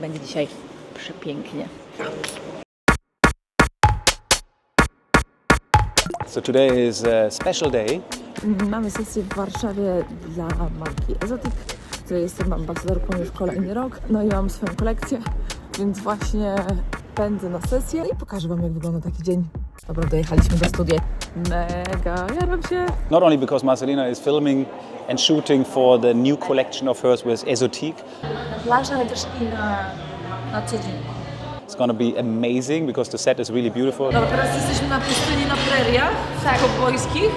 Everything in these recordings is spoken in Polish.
Będzie dzisiaj przepięknie. So today is a special day. Mamy sesję w Warszawie dla marki Ezotic, której jestem ambasadorką już kolejny rok. No i mam swoją kolekcję, więc właśnie pędzę na sesję i pokażę Wam, jak wygląda taki dzień. Dobra, dojechaliśmy do studia. Mega, jaram się. Not only because Marcelina is filming and shooting for the new collection of hers with Esotique. Na plaży, ale też i na, na co dzień. It's gonna be amazing because the set is really beautiful. Dobra, teraz jesteśmy na pustyni na preriach tak. kowbojskich.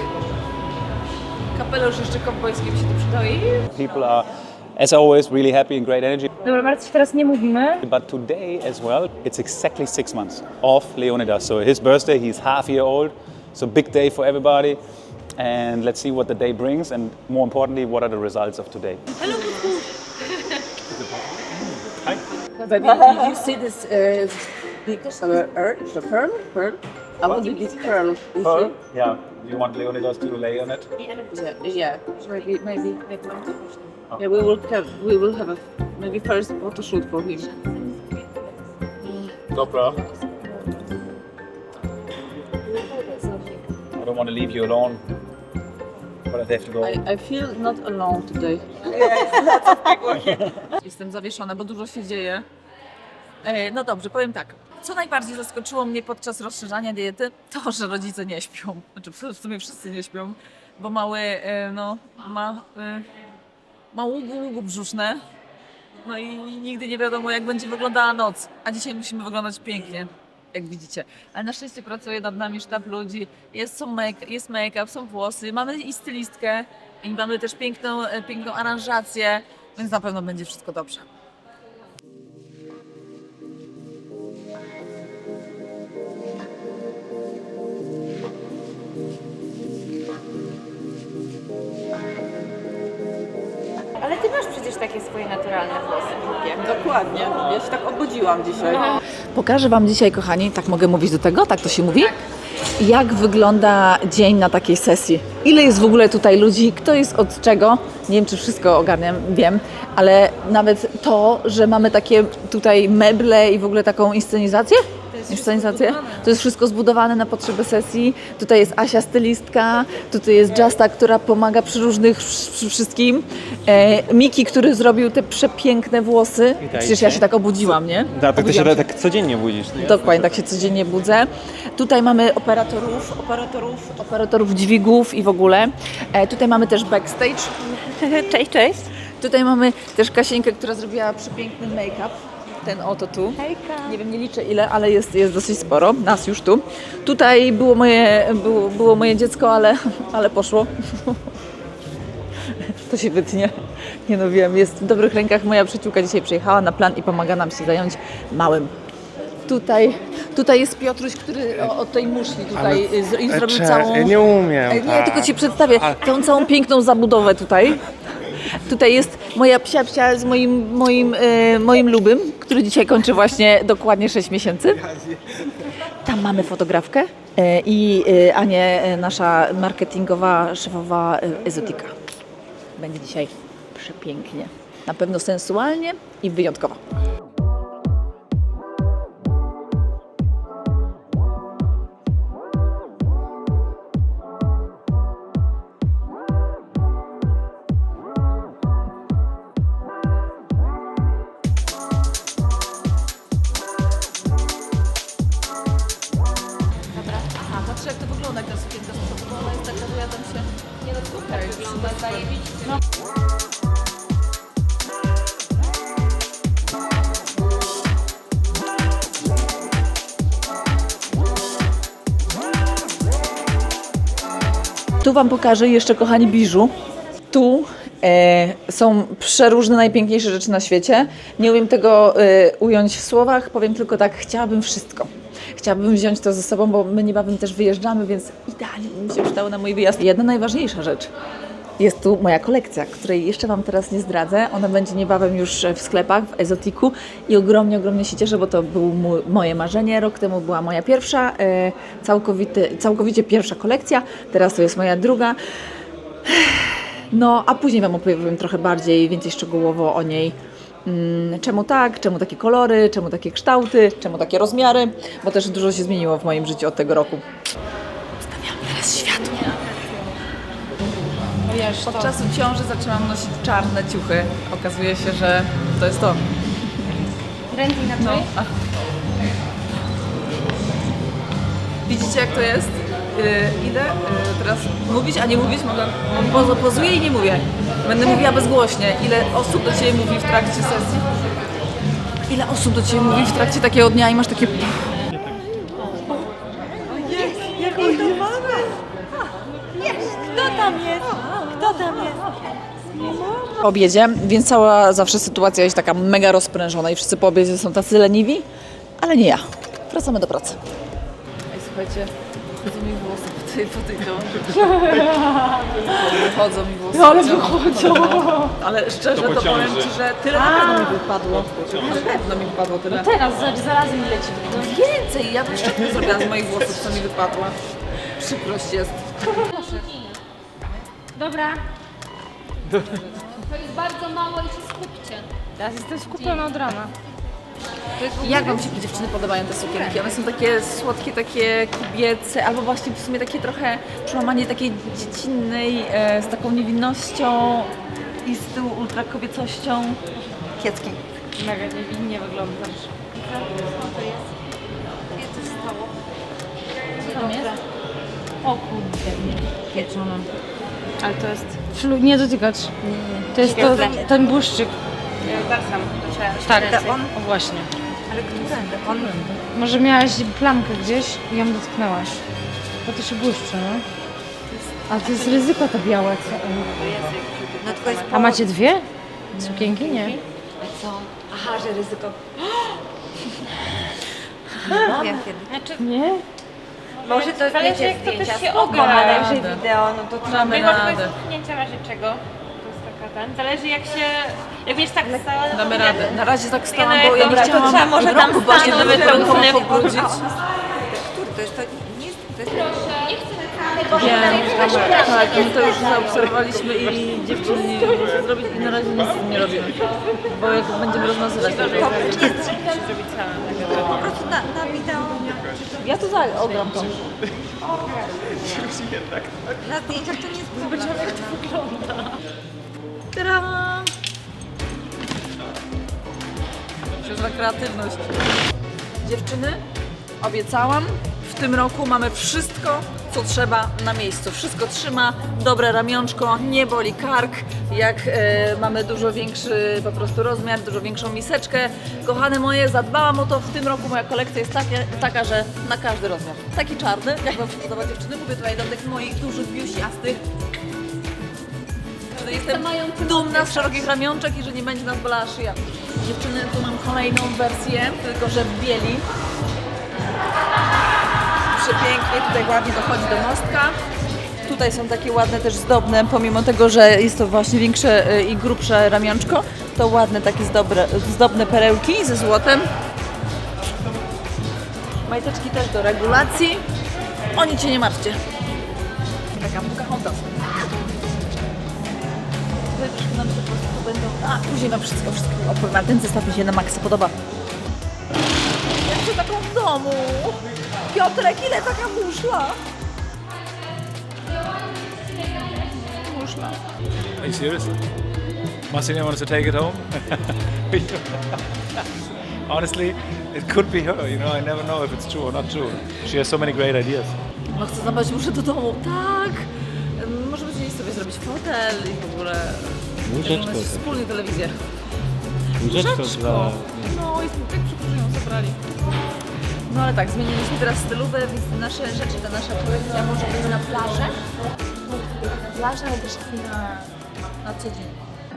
Kapelusz jeszcze kowbojski mi się tu przydoi. People are, as always, really happy and great energy. Dobra, bardzo się teraz nie mówimy. But today as well, it's exactly six months of Leonidas. So his birthday, he's half year old. So big day for everybody. And let's see what the day brings, and more importantly, what are the results of today. Hello, But you, you see this uh, big uh, earth, the pearl, pearl. I want the big pearl. You see? Yeah. You want Leonidas to lay on it? Yeah, yeah. Maybe, maybe. Yeah, we will have, we will have a maybe first photo shoot for him. Dobra. I don't want to leave you alone, but I have to go. I, I feel not alone today. Jestem zawieszona, bo dużo się dzieje. E, No dobrze, powiem tak. Co najbardziej zaskoczyło mnie podczas rozszerzania diety, to, że rodzice nie śpią. Znaczy w sumie wszyscy nie śpią, bo mały e, no, ma, e, ma ługu, ługu brzuszne. No i nigdy nie wiadomo, jak będzie wyglądała noc. A dzisiaj musimy wyglądać pięknie, jak widzicie. Ale na szczęście pracuje nad nami sztab ludzi. Jest, są make, jest make-up, są włosy, mamy i stylistkę. I mamy też piękną, e, piękną aranżację, więc na pewno będzie wszystko dobrze. Ty masz przecież takie swoje naturalne włosy długie. Dokładnie. Ja się tak obudziłam dzisiaj. Pokażę Wam dzisiaj, kochani, tak mogę mówić do tego, tak to się mówi, jak wygląda dzień na takiej sesji. Ile jest w ogóle tutaj ludzi, kto jest od czego. Nie wiem, czy wszystko ogarniam, wiem, ale nawet to, że mamy takie tutaj meble i w ogóle taką inscenizację. Inscenizację? To jest wszystko zbudowane na potrzeby sesji. Tutaj jest Asia stylistka, tutaj jest Justa, która pomaga przy różnych, przy wszystkim. E, Miki, który zrobił te przepiękne włosy. Przecież ja się tak obudziłam, nie? Tak, tak ty się Obudziłam tak codziennie budzisz. nie? Dokładnie, tak się codziennie budzę. Tutaj mamy operatorów, operatorów, operatorów dźwigów i w ogóle. E, tutaj mamy też backstage. Cześć, cześć. Tutaj mamy też Kasieńkę, która zrobiła przepiękny make-up. Ten oto tu. Hejka. Nie wiem, nie liczę ile, ale jest, jest dosyć sporo. Nas już tu. Tutaj było moje, było, było moje dziecko, ale, ale poszło. To się wytnie. Nie no wiem, jest w dobrych rękach. Moja przyjaciółka dzisiaj przyjechała na plan i pomaga nam się zająć małym. Tutaj, tutaj jest Piotruś, który o- od tej muszli tutaj y, z, i zrobił Cze- całą... Nie umiem. Nie, tak. tylko Ci przedstawię tą całą piękną zabudowę tutaj. Tutaj jest moja psia psia z moim, moim, e, moim lubym, który dzisiaj kończy właśnie dokładnie 6 miesięcy. Tam mamy fotografkę e, i e, Anię, e, nasza marketingowa szefowa e, Ezotika. Będzie dzisiaj przepięknie. Na pewno sensualnie i wyjątkowo. Tu Wam pokażę jeszcze, kochani, biżu. Tu e, są przeróżne, najpiękniejsze rzeczy na świecie. Nie umiem tego e, ująć w słowach, powiem tylko tak, chciałabym wszystko. Chciałabym wziąć to ze sobą, bo my niebawem też wyjeżdżamy, więc idealnie by mi się przydało na mój wyjazd. Jedna najważniejsza rzecz. Jest tu moja kolekcja, której jeszcze Wam teraz nie zdradzę. Ona będzie niebawem już w sklepach, w Ezotiku i ogromnie, ogromnie się cieszę, bo to było moje marzenie. Rok temu była moja pierwsza, e, całkowicie pierwsza kolekcja, teraz to jest moja druga. No, a później Wam opowiem trochę bardziej, więcej szczegółowo o niej. mm, czemu tak, czemu takie kolory, czemu takie kształty, czemu takie rozmiary, bo też dużo się zmieniło w moim życiu od tego roku. Od czasu ciąży zaczęłam nosić czarne ciuchy. Okazuje się, że to jest to. Ręki na No. no. a. Widzicie jak to jest? Yy, idę yy, teraz mówić, a nie mówić, mogę, poz, pozuję i nie mówię. Będę mówiła bezgłośnie. Ile osób do Ciebie mówi w trakcie sesji? Ile osób do Ciebie mówi w trakcie takiego dnia i masz takie... Kto tam jest? Kto tam jest? Po obiedzie, więc cała zawsze sytuacja jest taka mega rozprężona i wszyscy po obiedzie są tacy leniwi, ale nie ja. Wracamy do pracy. Ej, słuchajcie, chodzą mi włosy po tej, po tej Wychodzą mi włosy. ale wychodzą. Ale szczerze to, powiem Ci, że tyle na pewno mi wypadło. Na pewno mi wypadło tyle. Teraz, zaraz mi leci. No więcej, ja bym szczotkę zrobiła z moich włosów, co mi wypadło. Przykrość jest. Dobra. To jest bardzo mało i się skupcie. Teraz jestem skupiona od rana. Jak Wam się dziewczyny podobają te sukienki? One są takie słodkie, takie kobiece, albo właśnie w sumie takie trochę przełamanie takiej dziecinnej, e, z taką niewinnością i z tyłu ultra kobiecością. Kiecki. Mega niewinnie wyglądasz. Co to jest? Tam? O kurde, pieczone. Ale to jest... Flu, nie dotykać. To jest to, ten błyszczyk. Barsam. Tak, on? O właśnie. Ale kto On Może miałaś plamkę gdzieś i ją dotknęłaś. Bo to się błyszczy, no. Ale to jest ryzyko to białe. Co? No tylko jest A macie dwie? Sukienki? Nie. co? Aha, że ryzyko. Wiem kiedy. Znaczy, Nie? Może to Zależy jak to zdjęcia też się spoko, ogra. ale jeżeli wideo, no to Damy mimo że to radę. jest w razie czego. To jest taka ten. Zależy jak się... Jak będziesz tak stała, no to Damy nie- radę. Na razie tak stałam, no, bo ja nie dobra, to chciałam trzeba może tam rąk właśnie stanąć, nawet żeby rękoma to pobrudzić. Który to jest? To nie jest... To jest... Wiem, tak, my to już zaobserwowaliśmy i dziewczyny nie co zrobić i na razie nic z tym nie robimy. Bo jak będziemy rozmazywać, to Po prostu na, na wideo, ja to za, ogram to. na zdjęciach to nie jest problem. Tadam! Się za kreatywność. Dziewczyny, obiecałam, w tym roku mamy wszystko, co trzeba na miejscu. Wszystko trzyma, dobre ramionczko, nie boli kark, jak e, mamy dużo większy po prostu rozmiar, dużo większą miseczkę. Kochane moje, zadbałam o to. W tym roku moja kolekcja jest taka, taka że na każdy rozmiar. Taki czarny, jak Wam się podoba dziewczyny, mówię tutaj do tych moich dużych, biusiastych, że jestem dumna z szerokich ramionczek i że nie będzie nas bolała szyja. Dziewczyny, tu mam kolejną wersję, tylko że w bieli. Przepięknie, tutaj ładnie dochodzi do mostka. Tutaj są takie ładne też zdobne, pomimo tego, że jest to właśnie większe y, i grubsze ramionczko, to ładne takie zdobne, zdobne perełki ze złotem. Majteczki też do regulacji. O nic się nie martwcie. Taka Pocahontas. Wyszły nam, po prostu będą... A, później wam wszystko, wszystko opowiem. Ten zestaw mi się na maksa podoba. Jak się taką w domu? Piotrek, ile taka muszla? Muszla. Are you serious? Marcelina wants to take it home? Honestly, it could be her, you know, I never know if it's true or not true. She has so many great ideas. No chcę zabrać muszę do domu. Tak. Może będziemy sobie zrobić fotel i w ogóle... Łóżeczko. Wspólnie telewizję. Łóżeczko dla... No i tak przepraszam, ją zabrali. No ale tak, zmieniliśmy teraz stylówę, więc te nasze rzeczy, ta nasza kolekcja może być na plażę. Na plażę albo też na, co dzień.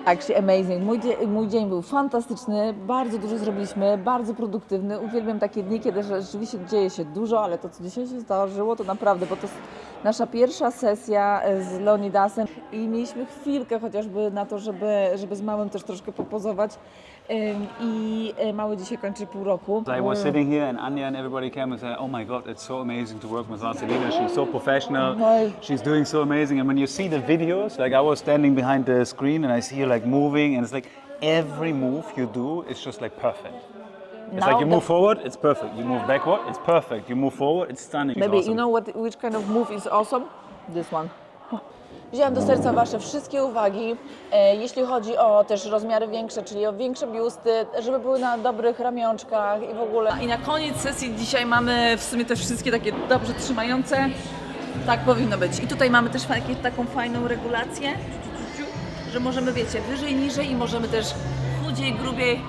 Actually amazing. Mój, mój dzień był fantastyczny, bardzo dużo zrobiliśmy, bardzo produktywny. Uwielbiam takie dni, kiedy rzeczywiście dzieje się dużo, ale to, co dzisiaj się zdarzyło, to naprawdę, bo to jest nasza pierwsza sesja e, z Leonidasem i mieliśmy chwilkę chociażby na to, żeby, żeby z małym też troszkę popozować. I mały dzisiaj kończy pół roku. I was sitting here and Anya and everybody came and said, oh my god, it's so amazing to work with Marcelina. She's so professional. She's doing so amazing. And when you see the videos, like I was standing behind the screen and I see you like moving and it's like every move you do is just like perfect. It's Now like you move forward, it's perfect. You move backward, it's perfect. You move forward, it's stunning. Maybe awesome. you know what, which kind of move is awesome? This one. Wziąłem do serca Wasze wszystkie uwagi, e, jeśli chodzi o też rozmiary większe, czyli o większe biusty, żeby były na dobrych ramionczkach i w ogóle. I na koniec sesji dzisiaj mamy w sumie też wszystkie takie dobrze trzymające. Tak powinno być. I tutaj mamy też taką fajną regulację, że możemy, wiecie, wyżej, niżej i możemy też chudziej, grubiej,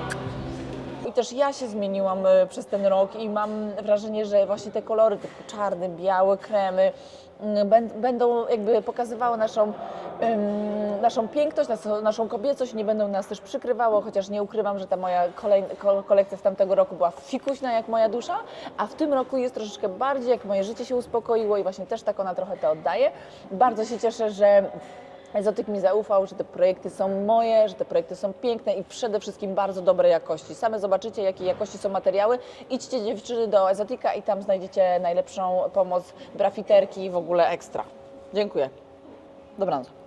też ja się zmieniłam e, przez ten rok i mam wrażenie, że właśnie te kolory typu czarny, biały, kremy mm, bę- będą jakby pokazywały naszą, naszą piękność, naszą, kobiecość, nie będą nas też przykrywało, chociaż nie ukrywam, że ta moja kolekcja z tamtego roku była fikuśna jak moja dusza, a w tym roku jest troszeczkę bardziej, jak moje życie się uspokoiło i właśnie też tak ona trochę to oddaje. Bardzo się cieszę, że Ezotyk mi zaufał, że te projekty są moje, że te projekty są piękne i przede wszystkim bardzo dobrej jakości. Same zobaczycie, jakiej jakości są materiały. Idźcie dziewczyny do Ezotika i tam znajdziecie najlepszą pomoc, brafiterki i w ogóle ekstra. Dziękuję. Dobranoc.